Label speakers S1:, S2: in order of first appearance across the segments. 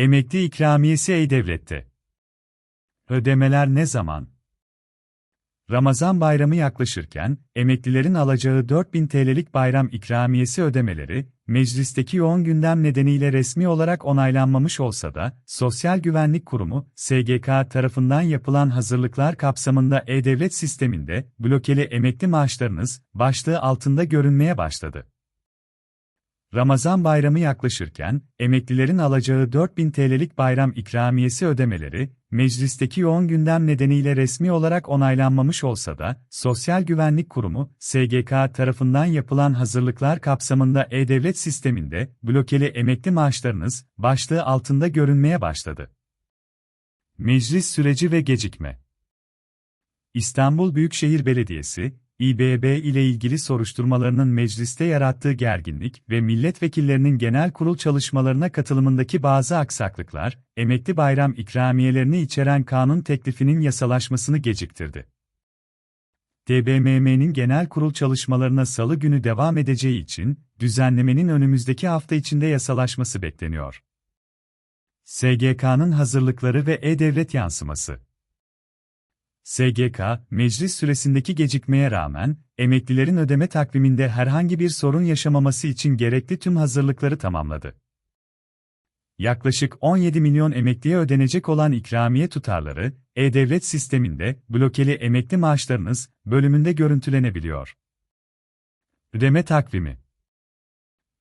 S1: Emekli ikramiyesi E-Devlet'te. Ödemeler ne zaman? Ramazan bayramı yaklaşırken, emeklilerin alacağı 4000 TL'lik bayram ikramiyesi ödemeleri, meclisteki yoğun gündem nedeniyle resmi olarak onaylanmamış olsa da, Sosyal Güvenlik Kurumu, SGK tarafından yapılan hazırlıklar kapsamında E-Devlet sisteminde, blokeli emekli maaşlarınız, başlığı altında görünmeye başladı. Ramazan bayramı yaklaşırken, emeklilerin alacağı 4000 TL'lik bayram ikramiyesi ödemeleri, meclisteki yoğun gündem nedeniyle resmi olarak onaylanmamış olsa da, Sosyal Güvenlik Kurumu, SGK tarafından yapılan hazırlıklar kapsamında E-Devlet sisteminde, blokeli emekli maaşlarınız, başlığı altında görünmeye başladı. Meclis süreci ve gecikme İstanbul Büyükşehir Belediyesi, İBB ile ilgili soruşturmalarının mecliste yarattığı gerginlik ve milletvekillerinin genel kurul çalışmalarına katılımındaki bazı aksaklıklar, emekli bayram ikramiyelerini içeren kanun teklifinin yasalaşmasını geciktirdi. TBMM'nin genel kurul çalışmalarına salı günü devam edeceği için, düzenlemenin önümüzdeki hafta içinde yasalaşması bekleniyor. SGK'nın hazırlıkları ve E-Devlet yansıması SGK, meclis süresindeki gecikmeye rağmen, emeklilerin ödeme takviminde herhangi bir sorun yaşamaması için gerekli tüm hazırlıkları tamamladı. Yaklaşık 17 milyon emekliye ödenecek olan ikramiye tutarları, E-Devlet sisteminde, blokeli emekli maaşlarınız, bölümünde görüntülenebiliyor. Ödeme takvimi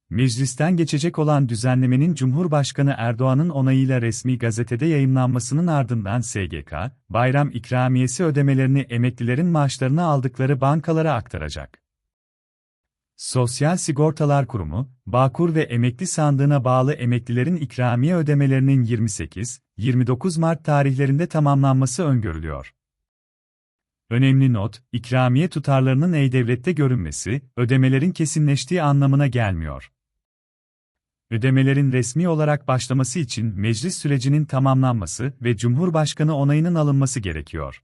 S1: Meclisten geçecek olan düzenlemenin Cumhurbaşkanı Erdoğan'ın onayıyla resmi gazetede yayımlanmasının ardından SGK, bayram ikramiyesi ödemelerini emeklilerin maaşlarını aldıkları bankalara aktaracak. Sosyal Sigortalar Kurumu, Bağkur ve Emekli Sandığına bağlı emeklilerin ikramiye ödemelerinin 28-29 Mart tarihlerinde tamamlanması öngörülüyor. Önemli not, ikramiye tutarlarının E-Devlet'te görünmesi, ödemelerin kesinleştiği anlamına gelmiyor ödemelerin resmi olarak başlaması için meclis sürecinin tamamlanması ve Cumhurbaşkanı onayının alınması gerekiyor.